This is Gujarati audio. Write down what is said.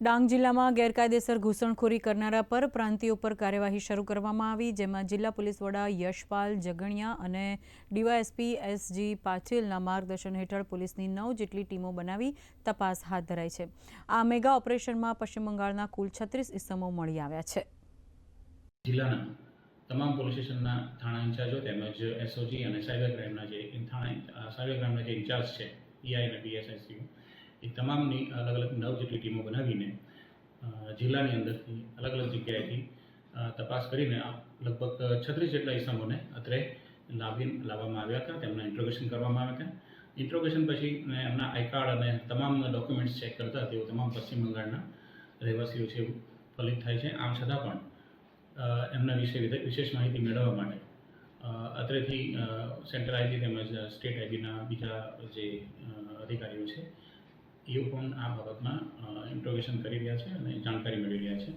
ડાંગ જિલ્લામાં ગેરકાયદેસર ઘૂસણખોરી કરનારા પર પ્રાંતિયો પર કાર્યવાહી શરૂ કરવામાં આવી, જેમાં જિલ્લા પોલીસ વડા યશપાલ જગણિયા અને ડીવાયએસપી એસજી પાટીલના માર્ગદર્શન હેઠળ પોલીસની નવ જેટલી ટીમો બનાવી તપાસ હાથ ધરાઈ છે. આ મેગા ઓપરેશનમાં પશ્ચિમ બંગાળના કુલ છત્રીસ ઇસમો મળી આવ્યા છે. તમામ પોલીસ સ્ટેશનના થાણા ઇન્ચાર્જો તેમજ એસઓજી અને સાયબર ક્રાઇમના જે થાણા, સાયબર ક્રાઇમના જે ઇન્ચાર્જ છે પીઆઈ અને બીએસએસયુ એ તમામની અલગ અલગ નવ જેટલી ટીમો બનાવીને જિલ્લાની અંદરથી અલગ અલગ જગ્યાએથી તપાસ કરીને લગભગ છત્રીસ જેટલા ઇસમોને અત્રે લાવી, લાવવામાં આવ્યા હતા. તેમના ઇન્ટ્રોગેશન કરવામાં આવ્યા હતા. ઇન્ટ્રોગેશન પછી એમના આઈ કાર્ડ અને તમામ ડોક્યુમેન્ટ્સ ચેક કરતા તેઓ તમામ પશ્ચિમ બંગાળના રહેવાસીઓ છે એવું ફલિત થાય છે. આમ છતાં પણ એમના વિશે વિશે- વિશેષ માહિતી મેળવવા માટે અત્રેથી સેન્ટ્રલ આઈજી તેમજ સ્ટેટ આઈજીના બીજા જે અધિકારીઓ છે એ પણ આ બાબતમાં ઇન્ટ્રોગેશન કરી રહ્યા છે અને જાણકારી મેળવી રહ્યા છે.